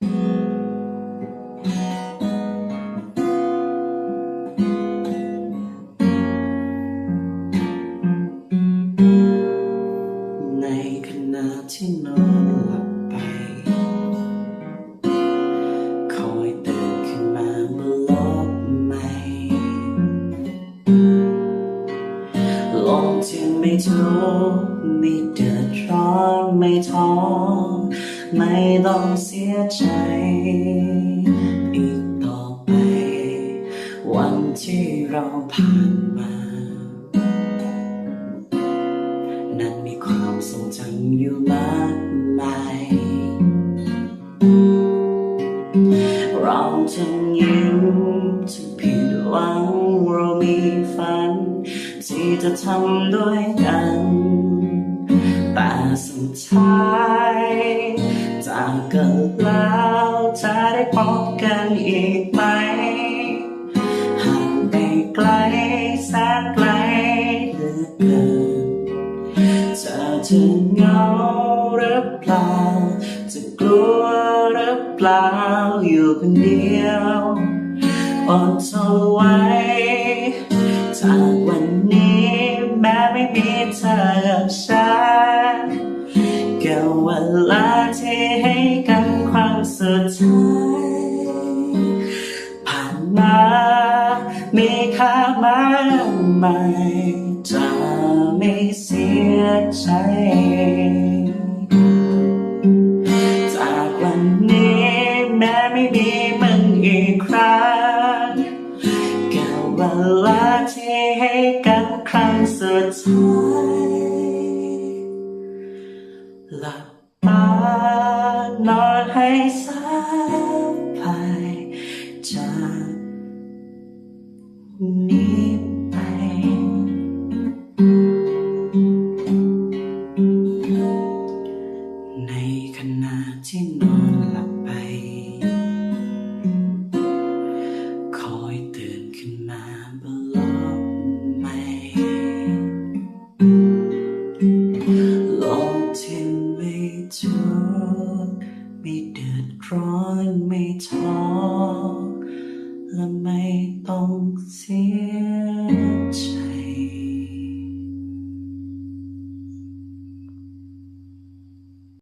ในขณะที่นอนหลับไป คอยตื่นขึ้นมาเมื่อโลกใหม่โลกที่ไม่ทุกข์ไม่เดือดร้อนไม่ท้อ ไม่ต้องเสียใจ อีกต่อไป วันที่เราผ่านมา นั้นมีความทรงจำอยู่มากมายเราจะยิ้มจะผิดหวังเรามีฝัน ที่จะทำด้วยกัน แต่สุดท้าย แล้วจะได้พบกันอีกไหมห่างไปไกลแสนไกลเหลือเกินเธอจะเหงาหรือเปล่า จะกลัวหรือเปล่าอยู่คนเดียวอดทนไว้จากวันนี้แม้ไม่มีเธอกับฉันแค่เวล มีค่ามากมายจะไม่เสียใจ จากวันนี้แม้ไม่มีมึงอีกครั้งแค่เวลาที่ให้กันครั้งสุดท้ายหลับตานอนให้สบาย ในขณะที่นอนหลับ